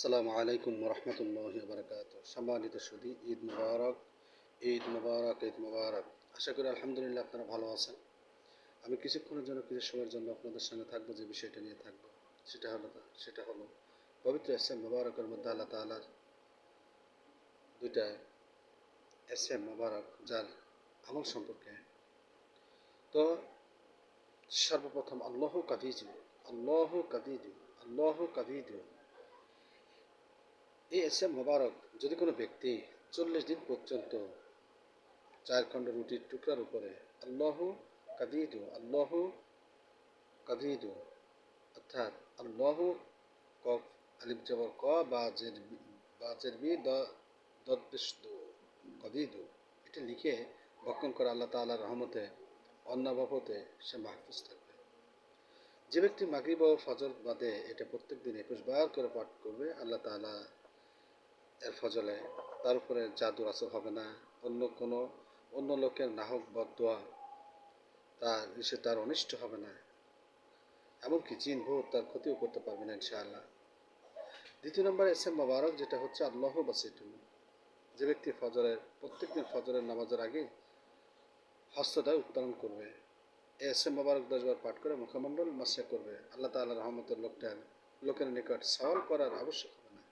আসসালামু আলাইকুম রহমতুল্লাহ বারকাত সম্মানিত সুদী, ঈদ মুবারক ঈদ মুবারক ঈদ মুবারক। আশা করি আলহামদুলিল্লাহ আপনারা ভালো আছেন। আমি কিছুক্ষণের জন্য, কিছু সময়ের জন্য আপনাদের সঙ্গে থাকব, যে বিষয়টা নিয়ে থাকব। সেটা হলো সেটা হলো পবিত্র এস এসএম মুবারকের মধ্যে আল্লাহ তালার দুইটা এসএম মুবারক, যার আমল সম্পর্কে। তো সর্বপ্রথম, আল্লাহ কাদিজু আল্লাহ কাদিজু আল্লাহ কাদিজু। এই এস মোবারক যদি কোনো ব্যক্তি চল্লিশ দিন পর্যন্ত চার খণ্ড রুটির টুকরার উপরে আল্লাহ কাদিদু আল্লাহ কাদিদু, অর্থাৎ আল্লাহ কফ, আলিফ জবর ক, বাজের বাজের বি, দু কদিদু, এটা লিখে ভক্ষণ করে আল্লাহ তাল্লাহ রহমতে অন্য বাবতে সে মাহফুজ থাকবে। যে ব্যক্তি মাগরিব ও ফজর বাদে এটা প্রত্যেক দিন একুশ বার করে পাঠ করবে, আল্লাহ তালা এর ফজলে। তার উপরে জাদুর আসর হবে না। অন্য কোনো, অন্য লোকের নাহক বদোয়া তার, সে তার অনিষ্ট হবে না। এমনকি জিন ভূত তার ক্ষতিও করতে পারবে না, ইনশাআল্লাহ। দ্বিতীয় নম্বর এস এম মোবারক, যেটা হচ্ছে আল্লাহ বাসিটু যে ব্যক্তি ফজরের প্রত্যেক দিন ফজরের নামাজের আগে হস্তটা উত্তোলন করবে। এস এম মোবারক দশবার পাঠ করে মুখমণ্ডল মাসে করবে। আল্লাহ তাল্লাহ রহমতের লোকটার, লোকের নিকট সওয়াল করার আবশ্যক হবে না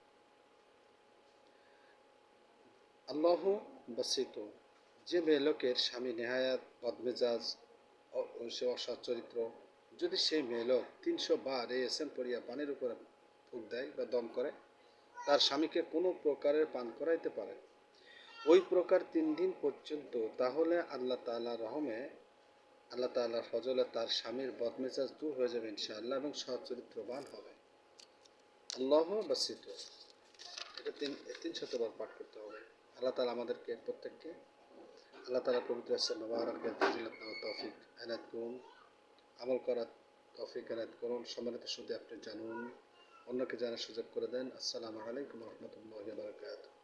আল্লাহ বাসিত। যে মেয়ে লোকের স্বামী নেহায়াত বদমেজাজ সে অসৎ চরিত্র যদি সেই মেয়ে লোক তিনশো বার এই এসএম পড়িয়া পানির উপরে ফুক দেয় বা দম করে, তার স্বামীকে কোনো প্রকারের পান করাইতে পারে। ওই প্রকার তিন দিন পর্যন্ত তাহলে আল্লাহ তাল্লাহ রহমে, আল্লাহ তাল্লাহ ফজলে তার স্বামীর বদমেজাজ দূর হয়ে যাবে ইনশাআল্লাহ এবং সৎ চরিত্রবান হবে। আল্লাহ বাসিত। এটা তিন তিন শতবার পাঠ করতে হবে। আল্লাহ তালা আমাদেরকে প্রত্যেককে আল্লাহ তালা পবিত্র মোবারকের ফজিলত তৌফিক এনায়ত করুন। আমল করার তৌফিক এনায়ত করুন। সম্মানিত সুদে, আপনি জানুন। অন্যকে জানার সুযোগ করে দেন। আসসালামু আলাইকুম রহমতুল্লাহ বারকাত